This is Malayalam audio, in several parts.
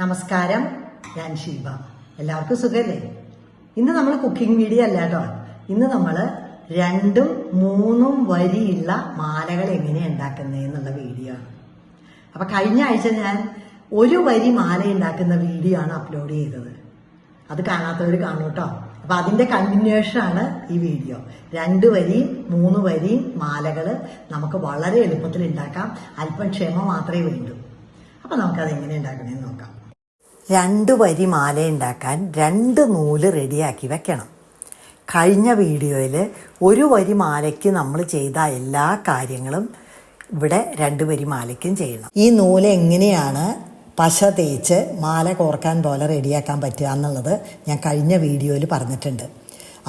നമസ്കാരം. ഞാൻ ശിവ എല്ലാവർക്കും സുഖല്ലേ? ഇന്ന് നമ്മൾ കുക്കിംഗ് വീഡിയോ അല്ല കേട്ടോ. ഇന്ന് നമ്മൾ രണ്ടും മൂന്നും വരിയുള്ള മാലകൾ എങ്ങനെ ഉണ്ടാക്കുന്നത് എന്നുള്ള വീഡിയോ ആണ്. അപ്പൊ കഴിഞ്ഞ ആഴ്ച ഞാൻ ഒരു വരി മാല ഉണ്ടാക്കുന്ന വീഡിയോ ആണ് അപ്ലോഡ് ചെയ്തത്. അത് കാണാത്തവർ കാണും കേട്ടോ. അപ്പൊ അതിന്റെ കണ്ടിന്യൂഷൻ ആണ് ഈ വീഡിയോ രണ്ട് വരിയും മൂന്ന് വരിയും മാലകൾ നമുക്ക് വളരെ എളുപ്പത്തിൽ ഉണ്ടാക്കാം. അല്പം ക്ഷമ മാത്രമേ വേണ്ടൂ അപ്പൊ നമുക്കത് എങ്ങനെ ഉണ്ടാക്കണമെന്ന് നോക്കാം. രണ്ട് വരി മാല ഉണ്ടാക്കാൻ രണ്ട് നൂൽ റെഡിയാക്കി വെക്കണം. കഴിഞ്ഞ വീഡിയോയിൽ ഒരു വരി മാലയ്ക്ക് നമ്മൾ ചെയ്ത എല്ലാ കാര്യങ്ങളും ഇവിടെ രണ്ട് വരി മാലയ്ക്കും ചെയ്യണം. ഈ നൂൽ എങ്ങനെയാണ് പശ തേച്ച് മാല കോർക്കാൻ പോലെ റെഡിയാക്കാൻ പറ്റുക എന്നുള്ളത് ഞാൻ കഴിഞ്ഞ വീഡിയോയിൽ പറഞ്ഞിട്ടുണ്ട്.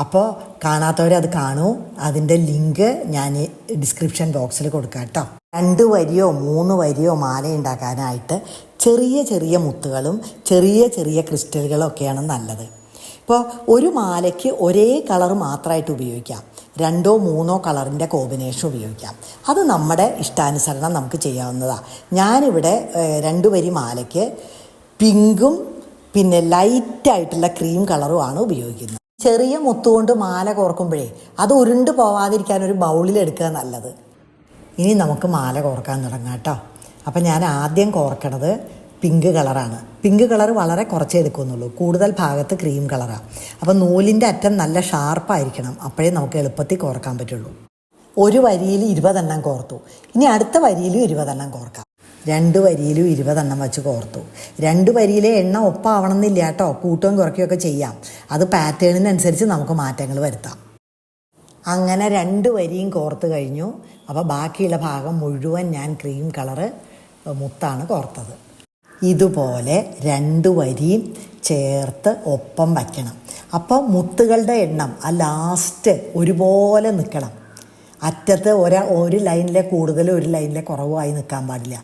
അപ്പോൾ കാണാത്തവരത് കാണൂ. അതിന്റെ ലിങ്ക് ഞാൻ ഡിസ്ക്രിപ്ഷൻ ബോക്സിൽ കൊടുക്കാം കേട്ടോ. രണ്ട് വരിയോ മൂന്ന് വരിയോ മാല ഉണ്ടാക്കാനായിട്ട് ചെറിയ ചെറിയ മുത്തുകളും ചെറിയ ചെറിയ ക്രിസ്റ്റലുകളും ഒക്കെയാണ് നല്ലത്. ഇപ്പോൾ ഒരു മാലയ്ക്ക് ഒരേ കളർ മാത്രമായിട്ട് ഉപയോഗിക്കാം. രണ്ടോ മൂന്നോ കളറിന്റെ കോമ്പിനേഷൻ ഉപയോഗിക്കാം. അത് നമ്മുടെ ഇഷ്ടാനുസരണം നമുക്ക് ചെയ്യാവുന്നതാണ് ഞാനിവിടെ രണ്ട് വരി മാലയ്ക്ക് പിങ്കും പിന്നെ ലൈറ്റായിട്ടുള്ള ക്രീം കളറുമാണ് ഉപയോഗിക്കുന്നത്. ചെറിയ മുത്തുകൊണ്ട് മാല കോർക്കുമ്പോഴേ അത് ഉരുണ്ട് പോവാതിരിക്കാൻ ഒരു ബൗളിൽ എടുക്കുക നല്ലത്. ഇനി നമുക്ക് മാല കോർക്കാൻ തുടങ്ങാം കേട്ടോ. അപ്പം ഞാൻ ആദ്യം കോർക്കണത് പിങ്ക് കളറാണ്. പിങ്ക് കളർ വളരെ കുറച്ചേ എടുക്കുന്നുള്ളൂ. കൂടുതൽ ഭാഗത്ത് ക്രീം കളറാണ് അപ്പം നൂലിന്റെ അറ്റം നല്ല ഷാർപ്പായിരിക്കണം. അപ്പോഴേ നമുക്ക് എളുപ്പത്തിൽ കോർക്കാൻ പറ്റുള്ളൂ. ഒരു വരിയിൽ ഇരുപതെണ്ണം കോർത്തു. ഇനി അടുത്ത വരിയിലും ഇരുപതെണ്ണം കോർക്കാം. രണ്ട് വരിയിലും ഇരുപതെണ്ണം വെച്ച് കോർത്തു. രണ്ട് വരിയിലെ എണ്ണം ഒപ്പാവണമെന്നില്ല കേട്ടോ. കൂട്ടവും കുറയ്ക്കുകയൊക്കെ ചെയ്യാം. അത് പാറ്റേണിനനുസരിച്ച് നമുക്ക് മാറ്റങ്ങൾ വരുത്താം. അങ്ങനെ രണ്ട് വരിയും കോർത്ത് കഴിഞ്ഞു. അപ്പോൾ ബാക്കിയുള്ള ഭാഗം മുഴുവൻ ഞാൻ ക്രീം കളറ് മുത്താണ് കോർത്തത്. ഇതുപോലെ രണ്ട് വരിയും ചേർത്ത് ഒപ്പം വയ്ക്കണം. അപ്പോൾ മുത്തുകളുടെ എണ്ണം ആ ലാസ്റ്റ് ഒരുപോലെ നിൽക്കണം അറ്റത്ത് ഒരാ ഒരു ലൈനിലെ കൂടുതൽ ഒരു ലൈനിലെ കുറവുമായി നിൽക്കാൻ പാടില്ല.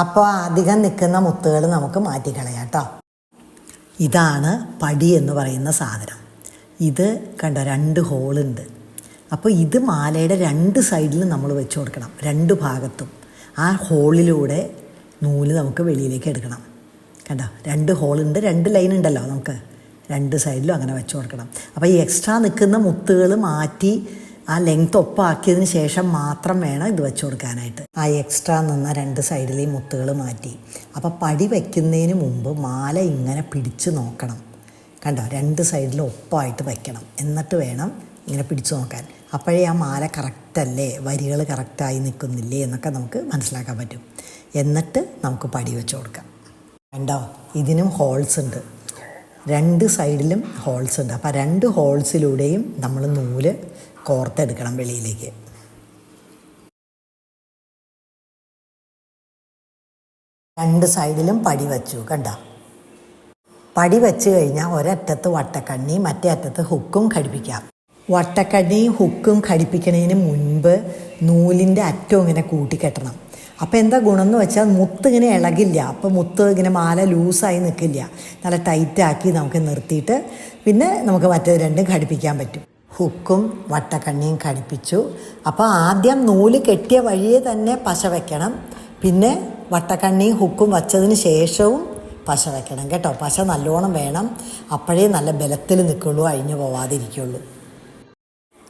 അപ്പോൾ അധികം നിൽക്കുന്ന മുത്തുകൾ നമുക്ക് മാറ്റിക്കളയാം കേട്ടോ. ഇതാണ് പടി എന്ന് പറയുന്ന സാധനം. ഇത് കണ്ട രണ്ട് ഹോളുണ്ട്. അപ്പോൾ ഇത് മാലയുടെ രണ്ട് സൈഡിലും നമ്മൾ വെച്ച് കൊടുക്കണം രണ്ട് ഭാഗത്തും. ആ ഹോളിലൂടെ നൂൽ നമുക്ക് വെളിയിലേക്ക് എടുക്കണം. കണ്ടോ രണ്ട് ഹോളുണ്ട് രണ്ട് ലൈൻ ഉണ്ടല്ലോ നമുക്ക്. രണ്ട് സൈഡിലും അങ്ങനെ വെച്ച് കൊടുക്കണം. അപ്പോൾ ഈ എക്സ്ട്രാ നിൽക്കുന്ന മുത്തുകൾ മാറ്റി ആ ലെങ്ത് ഒപ്പാക്കിയതിന് ശേഷം മാത്രം വേണം ഇത് വെച്ച് കൊടുക്കാനായിട്ട്. ആ എക്സ്ട്രാ നിന്ന രണ്ട് സൈഡിലെയും മുത്തുകൾ മാറ്റി. അപ്പോൾ പടി വയ്ക്കുന്നതിന് മുമ്പ് മാല ഇങ്ങനെ പിടിച്ച് നോക്കണം. കണ്ടോ രണ്ട് സൈഡിലും ഒപ്പമായിട്ട് വയ്ക്കണം. എന്നിട്ട് വേണം ഇങ്ങനെ പിടിച്ചു നോക്കാൻ. അപ്പോഴേ ആ മാല കറക്റ്റല്ലേ വരികൾ കറക്റ്റായി നിൽക്കുന്നില്ലേ എന്നൊക്കെ നമുക്ക് മനസ്സിലാക്കാൻ പറ്റും. എന്നിട്ട് നമുക്ക് പടി വെച്ച് കൊടുക്കാം. കണ്ടോ ഇതിനും ഹോൾസ് ഉണ്ട്. രണ്ട് സൈഡിലും ഹോൾസ് ഉണ്ട്. അപ്പോൾ രണ്ട് ഹോൾസിലൂടെയും നമ്മൾ നൂൽ കോർത്തെടുക്കണം വെളിയിലേക്ക്. രണ്ട് സൈഡിലും പടി വച്ചു. കണ്ട പടി വെച്ച് കഴിഞ്ഞാൽ ഒരറ്റത്ത് വട്ടക്കണ്ണി മറ്റേ അറ്റത്ത് ഹുക്കും ഘടിപ്പിക്കാം. വട്ടക്കണ്ണിയും ഹുക്കും ഘടിപ്പിക്കുന്നതിന് മുൻപ് നൂലിന്റെ അറ്റം ഇങ്ങനെ കൂട്ടിക്കെട്ടണം. അപ്പോൾ എന്താ ഗുണം എന്ന് വെച്ചാൽ മുത്ത് ഇങ്ങനെ ഇളകില്ല. അപ്പോൾ മുത്ത് ഇങ്ങനെ മാല ലൂസായി നിൽക്കില്ല നല്ല ടൈറ്റാക്കി നമുക്ക് നിർത്തിയിട്ട് പിന്നെ നമുക്ക് മറ്റേ രണ്ടും ഘടിപ്പിക്കാൻ പറ്റും. ഹുക്കും വട്ടക്കണ്ണിയും ഘടിപ്പിച്ചു. അപ്പോൾ ആദ്യം നൂൽ കെട്ടിയ വഴിയെ തന്നെ പശ വയ്ക്കണം പിന്നെ വട്ടക്കണ്ണിയും ഹുക്കും വച്ചതിന് ശേഷവും പശ വെക്കണം കേട്ടോ. പശ നല്ലോണം വേണം. അപ്പോഴേ നല്ല ബലത്തിൽ നിൽക്കുള്ളൂ അഴിഞ്ഞു പോവാതിരിക്കുള്ളൂ.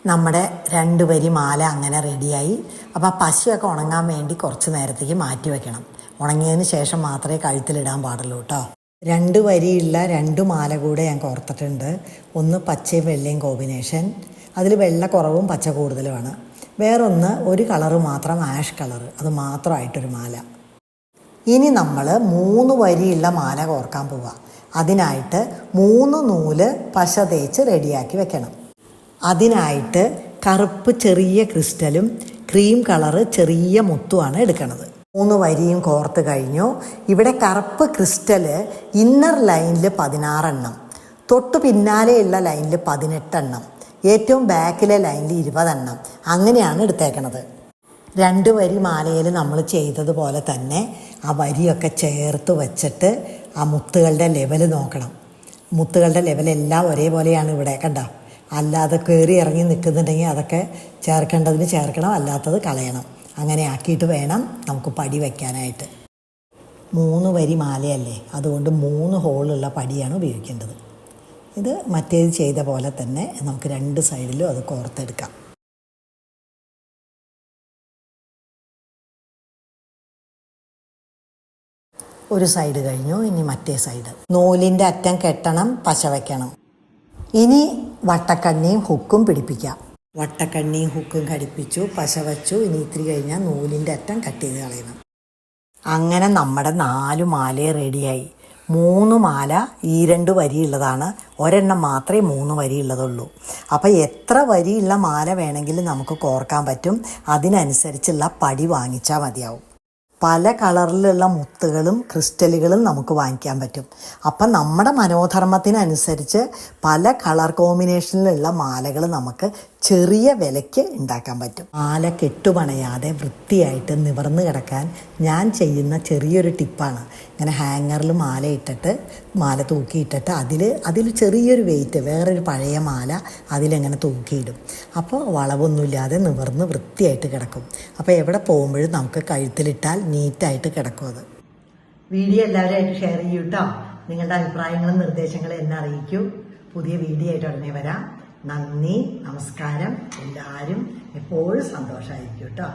നമ്മുടെ രണ്ട് വരി മാല അങ്ങനെ റെഡിയായി. അപ്പോൾ ആ പശയൊക്കെ ഉണങ്ങാൻ വേണ്ടി കുറച്ച് നേരത്തേക്ക് മാറ്റി വെക്കണം. ഉണങ്ങിയതിന് ശേഷം മാത്രമേ കഴുത്തിലിടാൻ പാടുള്ളൂ കേട്ടോ. രണ്ട് വരിയുള്ള രണ്ട് മാല കൂടെ ഞാൻ കോർത്തിട്ടുണ്ട്. ഒന്ന് പച്ചയും വെള്ളയും കോമ്പിനേഷൻ. അതിൽ വെള്ള കുറവും പച്ച കൂടുതലുമാണ്. വേറൊന്ന് ഒരു കളറ് മാത്രം ആഷ് കളറ്. അത് മാത്രമായിട്ടൊരു മാല. ഇനി നമ്മൾ മൂന്ന് വരിയുള്ള മാല കോർക്കാൻ പോവുക അതിനായിട്ട് മൂന്ന് നൂൽ പശ തേച്ച് റെഡിയാക്കി വെക്കണം. അതിനായിട്ട് കറുപ്പ് ചെറിയ ക്രിസ്റ്റലും ക്രീം കളറ് ചെറിയ മുത്തുമാണ് എടുക്കുന്നത് മൂന്ന് വരിയും കോർത്ത് കഴിഞ്ഞു. ഇവിടെ കറുപ്പ് ക്രിസ്റ്റൽ ഇന്നർ ലൈനിൽ പതിനാറെണ്ണം. തൊട്ട് പിന്നാലെയുള്ള ലൈനിൽ പതിനെട്ടെണ്ണം. ഏറ്റവും ബാക്കിലെ ലൈനിൽ ഇരുപതെണ്ണം. അങ്ങനെയാണ് എടുത്തേക്കണത്. രണ്ട് വരി മാലയിൽ നമ്മൾ ചെയ്തതുപോലെ തന്നെ ആ വരിയൊക്കെ ചേർത്ത് വെച്ചിട്ട് ആ മുത്തുകളുടെ ലെവൽ നോക്കണം. മുത്തുകളുടെ ലെവൽ എല്ലാം ഒരേപോലെയാണ് ഇവിടെ കണ്ടോ? അല്ലാതെ കയറി ഇറങ്ങി നിൽക്കുന്നുണ്ടെങ്കിൽ അതൊക്കെ ചേർക്കേണ്ടതിന് ചേർക്കണം അല്ലാത്തത് കളയണം. അങ്ങനെ ആക്കിയിട്ട് വേണം നമുക്ക് പടി വയ്ക്കാനായിട്ട്. മൂന്ന് വരി മാലയല്ലേ? അതുകൊണ്ട് മൂന്ന് ഹോളുള്ള പടിയാണ് ഉപയോഗിക്കേണ്ടത്. ഇത് മറ്റേത് ചെയ്ത പോലെ തന്നെ നമുക്ക് രണ്ട് സൈഡിലും അത് കോർത്തെടുക്കാം. ഒരു സൈഡ് കഴിഞ്ഞു ഇനി മറ്റേ സൈഡ്. നൂലിന്റെ അറ്റം കെട്ടണം പശ വയ്ക്കണം ഇനി വട്ടക്കണ്ണിയും ഹുക്കും പിടിപ്പിക്കാം. വട്ടക്കണ്ണിയും ഹുക്കും കടിപ്പിച്ചു പശ വച്ചു ഇനി ഇത്തിരി കഴിഞ്ഞാൽ നൂലിന്റെ അറ്റം കട്ട് ചെയ്ത് കളയണം. അങ്ങനെ നമ്മുടെ നാല് മാല റെഡിയായി. മൂന്ന് മാല ഈ രണ്ട് വരിയുള്ളതാണ്. ഒരെണ്ണം മാത്രമേ മൂന്ന് വരിയുള്ളതുള്ളൂ. അപ്പോൾ എത്ര വരിയുള്ള മാല വേണമെങ്കിലും നമുക്ക് കോർക്കാൻ പറ്റും. അതിനനുസരിച്ചുള്ള പടി വാങ്ങിച്ചാൽ മതിയാവും. പല കളറിലുള്ള മുത്തുകളും ക്രിസ്റ്റലുകളും നമുക്ക് വാങ്ങിക്കാൻ പറ്റും. അപ്പം നമ്മുടെ മനോധർമ്മത്തിനനുസരിച്ച് പല കളർ കോമ്പിനേഷനിലുള്ള മാലകൾ നമുക്ക് ചെറിയ വിലയ്ക്ക് ഉണ്ടാക്കാൻ പറ്റും. മാല കെട്ടുപണയാതെ വൃത്തിയായിട്ട് നിവർന്ന് കിടക്കാൻ ഞാൻ ചെയ്യുന്ന ചെറിയൊരു ടിപ്പാണ്. ഇങ്ങനെ ഹാങ്ങറിൽ മാല ഇട്ടിട്ട് മാല തൂക്കിയിട്ടിട്ട് അതിൽ അതിൽ ചെറിയൊരു വെയിറ്റ് വേറൊരു പഴയ മാല അതിലെങ്ങനെ തൂക്കിയിടും അപ്പോൾ വളവൊന്നുമില്ലാതെ നിവർന്ന് വൃത്തിയായിട്ട് കിടക്കും. അപ്പോൾ എവിടെ പോകുമ്പോഴും നമുക്ക് കഴുത്തിലിട്ടാൽ നീറ്റായിട്ട് കിടക്കും അത്. വീഡിയോ എല്ലാവരുമായിട്ട് ഷെയർ ചെയ്യൂട്ടോ നിങ്ങളുടെ അഭിപ്രായങ്ങളും നിർദ്ദേശങ്ങളും എന്നെ അറിയിക്കൂ. പുതിയ വീഡിയോ ആയിട്ട് ഉടനെ വരാം. നന്ദി നമസ്കാരം. എല്ലാവരും എപ്പോഴും സന്തോഷമായിരിക്കും കേട്ടോ.